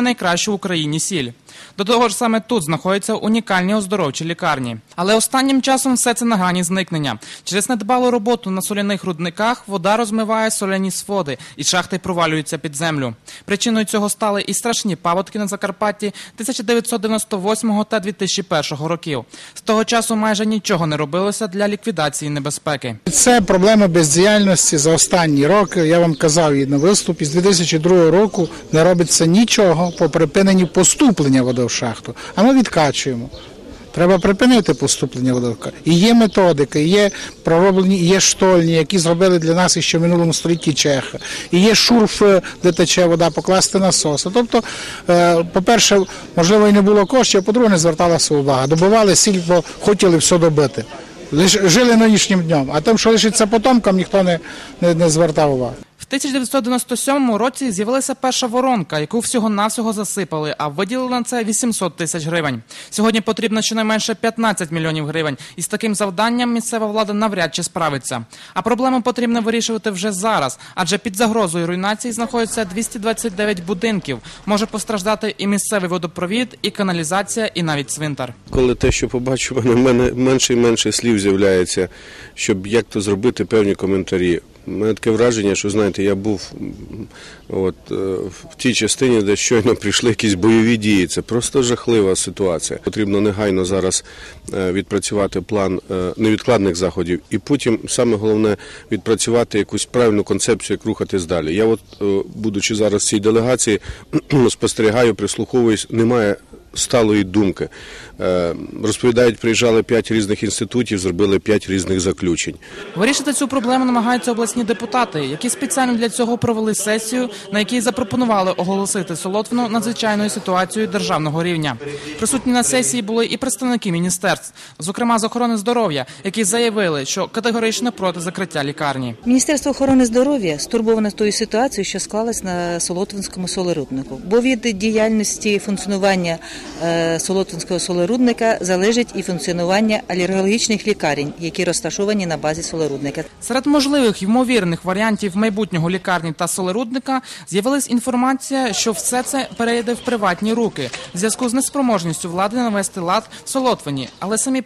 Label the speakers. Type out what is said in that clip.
Speaker 1: найкращу в Україні сіль. До того ж, саме тут знаходяться унікальні оздоровчі лікарні. Але останнім часом все це на грані зникнення. Через недбалу роботу на соляних рудниках вода розмиває соляні своди, і шахти провалюються під землю. Причиною цього стали і страшні паводки на Закарпатті 1998 та 2001 років. З того часу майже нічого не робилося для ліквідації небезпеки.
Speaker 2: Це проблема бездіяльності за останні роки. Я вам казав і на виступі з 2002 року не робиться нічого по припиненню поступлення води в шахту. А ми відкачуємо. Треба припинити поступлення води. в ка- І є методики, є пророблені, є штольні, які зробили для нас ще в минулому столітті чехи. І є шурф, де тече вода, покласти насоси. Тобто, е, по-перше, можливо, і не було коштів, а по-друге, не зверталася увага. Добивали сіль, бо хотіли все добити. Жили нинішнім днем, а тим, що лишиться потомкам, ніхто не, не, не звертав уваги.
Speaker 1: В 1997 році з'явилася перша воронка, яку всього-навсього засипали, а виділили на це 800 тисяч гривень. Сьогодні потрібно щонайменше 15 мільйонів гривень, і з таким завданням місцева влада навряд чи справиться. А проблему потрібно вирішувати вже зараз, адже під загрозою руйнації знаходяться 229 будинків. Може постраждати і місцевий водопровід, і каналізація, і навіть цвинтар.
Speaker 3: Коли те, що побачу, в мене менше і менше слів з'являється, щоб як то зробити певні коментарі. Мене таке враження, що знаєте, я був от, е, в тій частині, де щойно прийшли якісь бойові дії. Це просто жахлива ситуація. Потрібно негайно зараз е, відпрацювати план е, невідкладних заходів, і потім саме головне відпрацювати якусь правильну концепцію, як рухатись далі. Я, от, будучи зараз в цій делегації, спостерігаю, прислуховуюсь, немає сталої думки. Е, Розповідають, приїжджали п'ять різних інститутів, зробили п'ять різних заключень.
Speaker 1: Вирішити цю проблему намагаються обласні депутати, які спеціально для цього провели сесію, на якій запропонували оголосити Солотвину надзвичайною ситуацією державного рівня. Присутні на сесії були і представники міністерств, зокрема з охорони здоров'я, які заявили, що категорично проти закриття лікарні.
Speaker 4: Міністерство охорони здоров'я стурбоване тою ситуацією, що склалась на Солотвинському солеруднику. Бо від діяльності функціонування е, солорудника залежить і функціонування алергологічних лікарень, які розташовані на базі солорудника.
Speaker 1: Серед можливих ймовірних варіантів майбутнього лікарні та солорудника з'явилась інформація, що все це перейде в приватні руки в зв'язку з неспроможністю влади навести лад в Солотвині, але самі